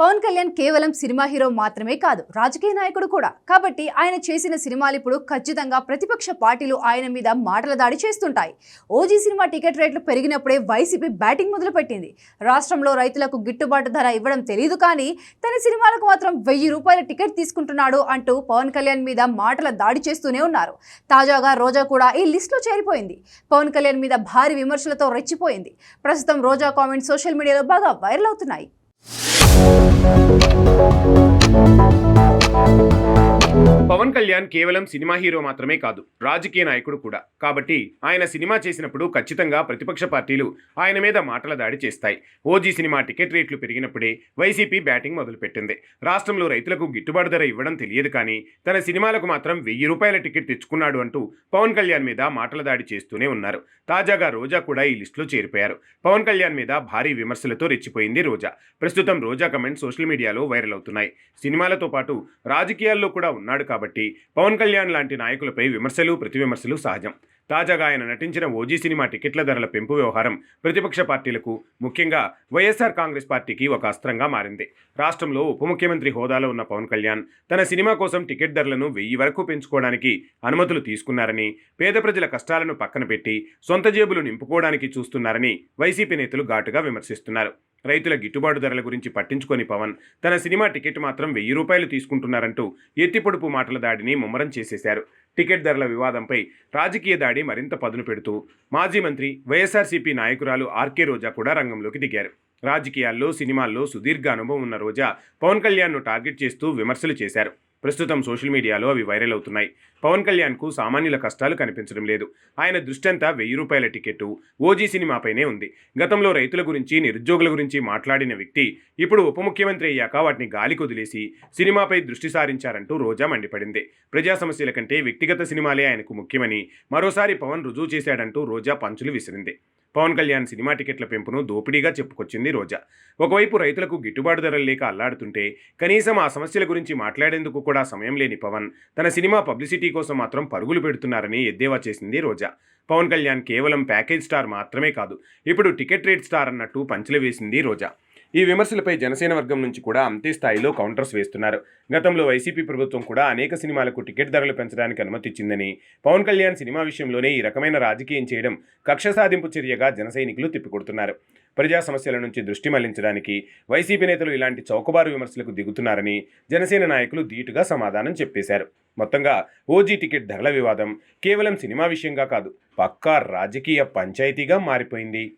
పవన్ కళ్యాణ్ కేవలం cinema hero మాత్రమే కాదు రాజకీయ నాయకుడు కూడా. కాబట్టి ఆయన చేసిన సినిమాలు ఇప్పుడు ఖచ్చితంగా ప్రతిపక్ష పార్టీలు ఆయన మీద మాటల దాడి చేస్తుంటాయి. ఓజీ సినిమా టికెట్ రేట్లు పెరిగినప్పుడే వైసీపీ బ్యాటింగ్ మొదలుపెట్టింది. రాష్ట్రంలో రైతులకు గిట్టుబాటు ధర ఇవ్వడం తెలియదు కానీ తన సినిమాలకు మాత్రం వెయ్యి రూపాయల టికెట్ తీసుకుంటున్నాడు అంటూ పవన్ కళ్యాణ్ మీద మాటల దాడి చేస్తూనే ఉన్నారు. తాజాగా రోజా కూడా ఈ లిస్టులో చేరిపోయింది. పవన్ కళ్యాణ్ మీద భారీ విమర్శలతో రెచ్చిపోయింది. ప్రస్తుతం రోజా కామెంట్స్ సోషల్ మీడియాలో బాగా వైరల్ అవుతున్నాయి. పవన్ కళ్యాణ్ కేవలం సినిమా హీరో మాత్రమే కాదు రాజకీయ నాయకుడు కూడా. కాబట్టి ఆయన సినిమా చేసినప్పుడు ఖచ్చితంగా ప్రతిపక్ష పార్టీలు ఆయన మీద మాటల దాడి చేస్తాయి. ఓజీ సినిమా టికెట్ రేట్లు పెరిగినప్పుడే వైసీపీ బ్యాటింగ్ మొదలుపెట్టింది. రాష్ట్రంలో రైతులకు గిట్టుబాటు ధర ఇవ్వడం తెలియదు కానీ తన సినిమాలకు మాత్రం వెయ్యి రూపాయల టికెట్ తెచ్చుకున్నాడు అంటూ పవన్ కళ్యాణ్ మీద మాటల దాడి చేస్తూనే ఉన్నారు. తాజాగా రోజా కూడా ఈ లిస్టులో చేరిపోయారు. పవన్ కళ్యాణ్ మీద భారీ విమర్శలతో రెచ్చిపోయింది రోజా. ప్రస్తుతం రోజా కమెంట్ సోషల్ మీడియాలో వైరల్ అవుతున్నాయి. సినిమాలతో పాటు రాజకీయాల్లో కూడా ఉన్నాడు కాబట్టి పవన్ కళ్యాణ్ లాంటి నాయకులపై విమర్శలు ప్రతివిమర్శలు సహజం. తాజాగా ఆయన నటించిన ఓజీ సినిమా టికెట్ల ధరల పెంపు వ్యవహారం ప్రతిపక్ష పార్టీలకు ముఖ్యంగా వైఎస్ఆర్ కాంగ్రెస్ పార్టీకి ఒక అస్త్రంగా మారింది. రాష్ట్రంలో ఉప ముఖ్యమంత్రి హోదాలో ఉన్న పవన్ కళ్యాణ్ తన సినిమా కోసం టికెట్ ధరలను వెయ్యి వరకు పెంచుకోవడానికి అనుమతులు తీసుకున్నారని పేద ప్రజల కష్టాలను పక్కన పెట్టి సొంత జేబులు నింపుకోవడానికి చూస్తున్నారని వైసీపీ నేతలు ఘాటుగా విమర్శిస్తున్నారు. రైతుల గిట్టుబాటు ధరల గురించి పట్టించుకొని పవన్ తన సినిమా టికెట్ మాత్రం వెయ్యి రూపాయలు తీసుకుంటున్నారంటూ ఎత్తిపొడుపు మాటల దాడిని ముమ్మరం చేసేశారు. టికెట్ ధరల వివాదంపై రాజకీయ దాడి మరింత పదును పెడుతూ మాజీ మంత్రి వైఎస్ఆర్సీపీ నాయకురాలు ఆర్కే రోజా కూడా రంగంలోకి దిగారు. రాజకీయాల్లో సినిమాల్లో సుదీర్ఘ అనుభవం ఉన్న రోజా పవన్ కళ్యాణ్ను టార్గెట్ చేస్తూ విమర్శలు చేశారు. ప్రస్తుతం సోషల్ మీడియాలో అవి వైరల్ అవుతున్నాయి. పవన్ కళ్యాణ్కు సామాన్యుల కష్టాలు కనిపించడం లేదు. ఆయన దృష్టి అంతా వెయ్యి రూపాయల టికెట్ ఓజీ సినిమాపైనే ఉంది. గతంలో రైతుల గురించి నిరుద్యోగుల గురించి మాట్లాడిన వ్యక్తి ఇప్పుడు ఉప ముఖ్యమంత్రి అయ్యాక వాటిని గాలికొదిలేసి సినిమాపై దృష్టి సారించారంటూ రోజా మండిపడింది. ప్రజా సమస్యల కంటే వ్యక్తిగత సినిమాలే ఆయనకు ముఖ్యమని మరోసారి పవన్ రుజువు చేశాడంటూ రోజా పంచులు విసిరింది. పవన్ కళ్యాణ్ సినిమా టికెట్ల పెంపును దోపిడీగా చెప్పుకొచ్చింది రోజా. ఒకవైపు రైతులకు గిట్టుబాటు ధరలు లేక అల్లాడుతుంటే కనీసం ఆ సమస్యల గురించి మాట్లాడేందుకు కూడా సమయం లేని పవన్ తన సినిమా పబ్లిసిటీ కోసం మాత్రం పరుగులు పెడుతున్నారని ఎద్దేవా చేసింది రోజా. పవన్ కళ్యాణ్ కేవలం ప్యాకేజ్ స్టార్ మాత్రమే కాదు ఇప్పుడు టికెట్ రేట్ స్టార్ అన్నట్టు పంచులు వేసింది రోజా. ఈ విమర్శలపై జనసేన వర్గం నుంచి కూడా అంతే స్థాయిలో కౌంటర్స్ వేస్తున్నారు. గతంలో వైసీపీ ప్రభుత్వం కూడా అనేక సినిమాలకు టికెట్ ధరలు పెంచడానికి అనుమతిచ్చిందని పవన్ కళ్యాణ్ సినిమా విషయంలోనే ఈ రకమైన రాజకీయం చేయడం కక్ష సాధింపు చర్యగా జనసైనికులు తిప్పికొడుతున్నారు. ప్రజా సమస్యల నుంచి దృష్టి మళ్ళించడానికి వైసీపీ నేతలు ఇలాంటి చౌకబారు విమర్శలకు దిగుతున్నారని జనసేన నాయకులు ధీటుగా సమాధానం చెప్పేశారు. మొత్తంగా ఓజీ టికెట్ ధరల వివాదం కేవలం సినిమా విషయంగా కాదు పక్కా రాజకీయ పంచాయతీగా మారిపోయింది.